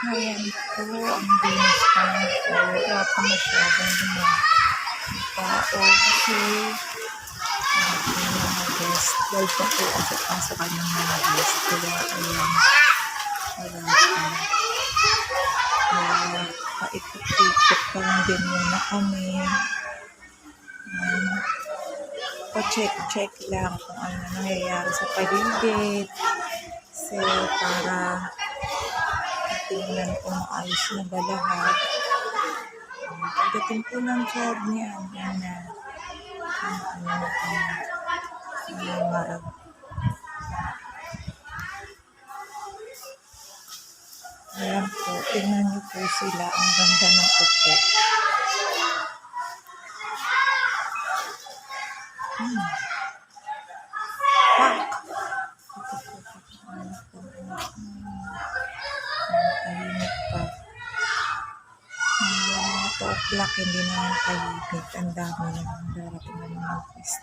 Ayan po, ang pa ng po. Wala pa masyadong tao kasi ating mga guest. Dahil pa po kasi pasok kanyang mga guest. Kaya ayan, wala pa. Kaya paikot-ikot pa lang din muna kami. Ayan. Pa-check-check lang kung ano nangyayari sa paligid. Kasi para tingnan kung maayos na ba lahat. Pagdating po ng job niya, yan na. Ang ano marag. Ayan po, tingnan niyo po sila. Ang ganda ng upo. Hmm. O'clock, hindi na tahimik. Ang dami na darating ng mga guest.